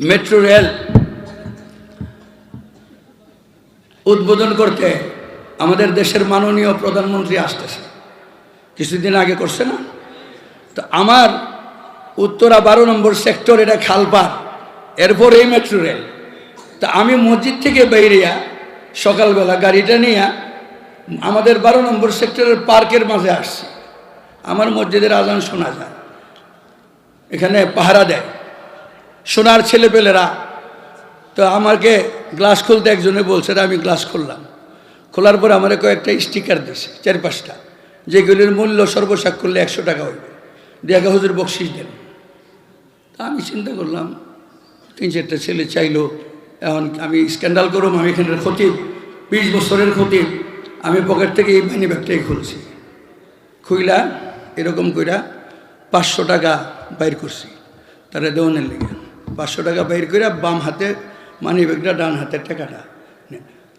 Metro rail উদ্বোধন করতে আমাদের দেশের মাননীয় প্রধানমন্ত্রী আসতেছে। কিছুদিন আগে করছে না? তো আমার উত্তরা বারো নম্বর সেক্টর এটা খালপার এরপর এই মেট্রো রেল। তা আমি মসজিদ থেকে বেরিয়া সকালবেলা গাড়িটা নিয়ে আমাদের বারো নম্বর সেক্টরের পার্কের মাঝে আসছি। আমার মসজিদের আজান শোনা যায়। এখানে পাহারা দেয়। সোনার ছেলেপেলেরা। তো আমাকে গ্লাস খুলতে একজনে বলছে আমি গ্লাস খুললাম। খোলার পর আমার কয়েকটা স্টিকার দিয়েছে চার পাঁচটা। যেগুলির মূল্য সর্বসাক করলে একশো টাকা হইবে। দিয়ে হুজুর বকশিস দেন। তা আমি চিন্তা করলাম, তিন চারটা ছেলে চাইলো, এখন আমি স্ক্যান্ডাল করুম, আমি এখানের খতিব, বিশ বছরের খতিব, আমি পকেট থেকে এই মানি ব্যাগটাই খুলছি। খুইলা এরকম কইরা পাঁচশো টাকা বাইর করছি, তারা দেওয়ানের লেগে। পাঁচশো টাকা বাইর করে বাম হাতে মানি ব্যাগটা ডান হাতের টাকাটা।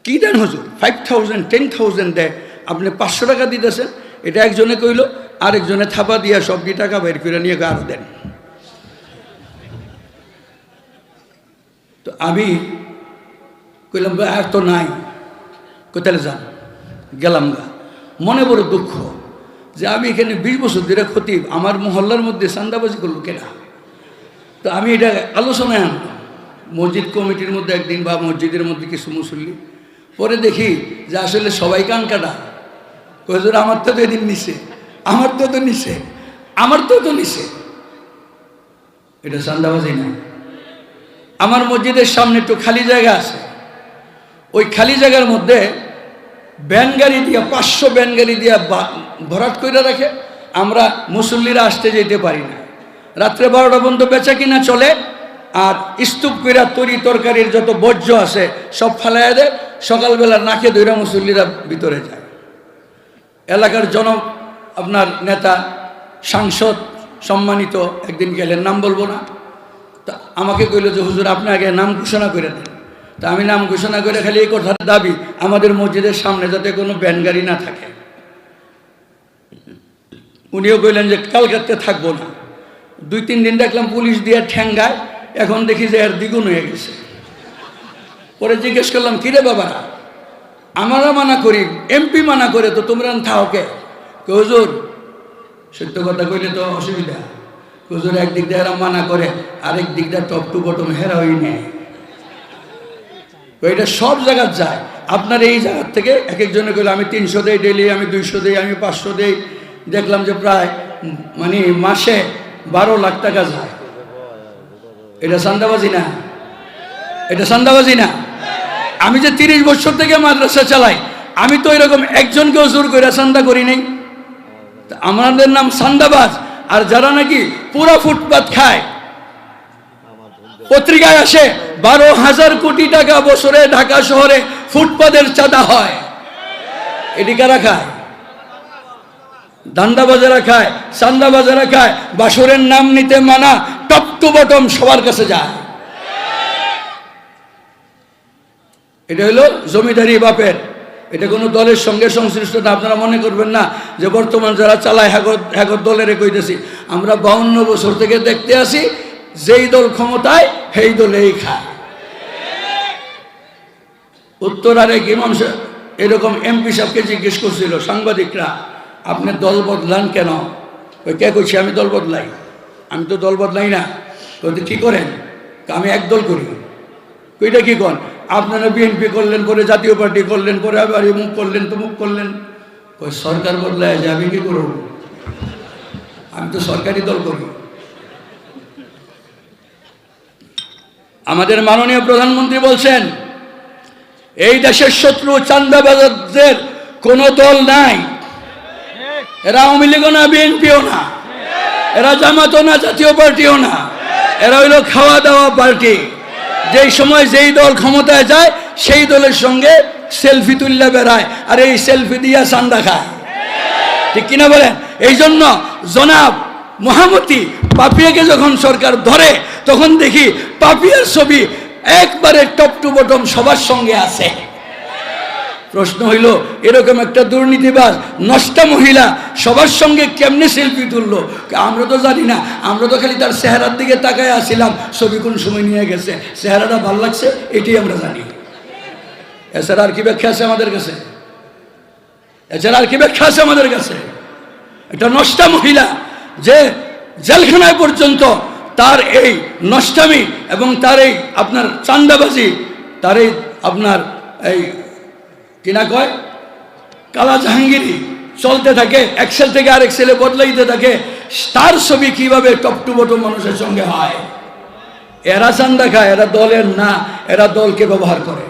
কি দেন হুজুর? ফাইভ থাউজেন্ড টেন থাউজেন্ড দেয় আপনি পাঁচশো টাকা দিতেছেন, এটা একজনে কইলো, আরেকজনে থাপা দিয়া সবটি টাকা বাইর করে নিয়ে আরও দেন। তো আমি কইলাম আর তো নাই। কোথায় যান। গেলাম গা। মনে বড় দুঃখ যে আমি এখানে বিশ বছর ধরে ক্ষতি আমার মহল্লার মধ্যে সান্দাবাজি করল কেনা তো আমি এটা আলোচনায় আনলাম। মসজিদ কমিটির মধ্যে একদিন বা মসজিদের মধ্যে কিছু মুসল্লি, পরে দেখি যে আসলে সবাই কান কাটা। হুজুর আমার তো এদিন নিছে আমার তো তো নিছে আমার তো তো নিছে এটা সান্দাবাজি না। আমার মসজিদের সামনে একটু খালি জায়গা আছে। ওই খালি জায়গার মধ্যে ব্যান গাড়ি দিয়া, পাঁচশো ব্যান গাড়ি দিয়া ভরাট করে রাখে। আমরা মুসল্লিরা আসতে যেতে পারি না। রাত্রে বারোটা পর্যন্ত বেচা কিনা চলে, আর স্তূপ কইরা তরি তরকারির যত বর্জ্য আছে, সব ফালাইয়া দেয়, সকালবেলা নাকে দৈরা মুসল্লিরা ভিতরে যায়। এলাকার জন আপনার নেতা, সাংসদ, সম্মানিত, একদিন গেলেন, নাম বলব না। তা আমাকে কইল যে, হুজুর, আপনি আগে নাম ঘোষণা করে দেন। তা আমি নাম ঘোষণা করে খালি এই কথার দাবি, আমাদের মসজিদের সামনে যাতে কোনো ব্যান গাড়ি না থাকে। উনিও কইলেন যে কালকাতে থাকব না। দুই, তিন দিন দেখলাম পুলিশ দিয়ে ঠ্যাঙ্গায় এখন দেখি যে এর দ্বিগুণ হয়ে গেছে। পরে জিজ্ঞেস করলাম, কিরে বাবারা আমরা মানা করি, এমপি মানা করে তো তোমরা থাওকে কে? হুজুর, সত্য কথা কইলে তো অসুবিধা। হুজুর একদিক দিয়ে এরা মানা করে, আরেক দিক দিয়ে টপ টু বটম হেরা হই নেয় এটা সব জায়গার যায়। আপনার এই জায়গার থেকে এক একজনে কইলে, আমি তিনশো দেই ডেলি আমি দুইশো দেই, আমি পাঁচশো দেই। দেখলাম যে প্রায় মানে মাসে বারো লাখ টাকা যায়। এটা সান্দাবাজি না? এটা সান্দাবাজি না? আমি যে তিরিশ বছর থেকে মাদ্রাসা চালাই, আমি তো এরকম একজনকেও জোর করে সান্দা করি নাই। আমাদের নাম সান্দাবাজ আর যারা নাকি পুরো ফুটপাত খায়, পত্রিকায় আসে, বারো হাজার কোটি টাকা বছরে ঢাকা শহরে ফুটপাতের চাঁদা হয়। এটি কারা খায়? দান্ডা বাজারা খায় চান্দা বাজারা খায় বাসরের নাম নিতে মানা, টপ টু বটম সবার কাছে যায়। এটা হলো জমিদারি বাপের। এটা কোনো দলের সঙ্গে সংশ্লিষ্ট না, আপনারা মনে করবেন না যে বর্তমান যারা চালায় হ্যাগর হ্যাগর দলের কইতেছি আমরা বাউন্ন বছর থেকে দেখতে আসি, যেই দল ক্ষমতায়, সেই দলেই খায়। উত্তর আরেক ইমাম এরকম এমপি সাহেবকে জিজ্ঞেস করছিল, সাংবাদিকরা। আপনি দল বদলান কেন? ওই কে কইছি, আমি দল বদলাই আমি তো দল বদলাই না। তো কি করেন? আমি এক দল করি। ওইটা কি কন? আপনারা বিএনপি করলেন, পরে জাতীয় পার্টি করলেন, পরে আবার মুখ করলেন তো মুখ করলেন। ওই সরকার বদলায় যে আমি কি করব? আমি তো সরকারি দল করি। আমাদের মাননীয় প্রধানমন্ত্রী বলছেন, এই দেশের শত্রু চান্দাবাজারদের কোনো দল নাই। এরা আওয়ামী লীগও না, বিএনপিও না। এরা জামাতও না, জাতীয় পার্টিও না। এরা হইল খাওয়া দাওয়া পার্টি। যেই সময় যেই দল ক্ষমতায় যায়, সেই দলের সঙ্গে সেলফি তুললে বেড়ায়, আর এই সেলফি দিয়া চান্দা খায়। ঠিক কিনা বলেন? এই জন্য জনাব মহামতি পাপিয়াকে যখন সরকার ধরে, তখন দেখি পাপিয়ার ছবি একবারে টপ টু বটম সবার সঙ্গে আছে। প্রশ্ন হইল, এরকম একটা দুর্নীতিবাজ, নষ্টা মহিলা সবার সঙ্গে কেমনে সেলফি তুললো? আমরা তো জানি না, আমরা তো খালি তার চেহারার দিকে তাকায় আসছিলাম ছবি কোন সময় নিয়ে গেছে, চেহারাটা ভালো লাগছে, এটাই আমরা জানি। এছাড়া আর কি ব্যাখ্যা আছে আমাদের কাছে? এছাড়া আর কি ব্যাখ্যা আছে আমাদের কাছে? একটা নষ্টা মহিলা যে জেলখানায় পর্যন্ত তার এই নষ্টামি এবং তার এই আপনার চান্দাবাজি তার এই আপনার এই কিনা কয়? কালা জাহাঙ্গীরি চলতে থাকে এক্সেল থেকে আর এক্সেলে বদলাইতে থাকে। তার ছবি কীভাবে টপ টু বটম মানুষের সঙ্গে হয়? এরা চান্দা খায়, এরা দলের না, এরা দলকে ব্যবহার করে।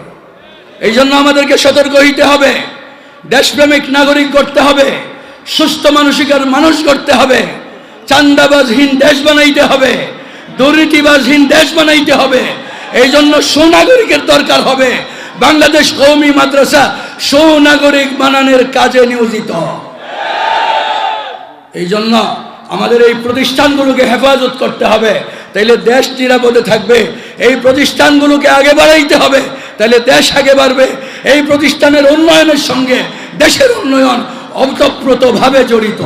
এই জন্য আমাদেরকে সতর্ক হইতে হবে। দেশপ্রেমিক নাগরিক করতে হবে। সুস্থ মানসিকার মানুষ করতে হবে। চান্দাবাজহীন দেশ বানাইতে হবে। দুর্নীতিবাজহীন দেশ বানাইতে হবে। এই জন্য সুনাগরিকের দরকার হবে। বাংলাদেশ কৌমি মাদ্রাসা সুনাগরিক বানানোর কাজে নিয়োজিত। এই জন্য আমাদের এই প্রতিষ্ঠানগুলোকে হেফাজত করতে হবে। তাইলে দেশ নিরাপদে থাকবে, এই প্রতিষ্ঠানগুলোকে আগে বাড়াইতে হবে তাহলে দেশ আগে বাড়বে। এই প্রতিষ্ঠানের উন্নয়নের সঙ্গে দেশের উন্নয়ন অতপ্রতভাবে জড়িত।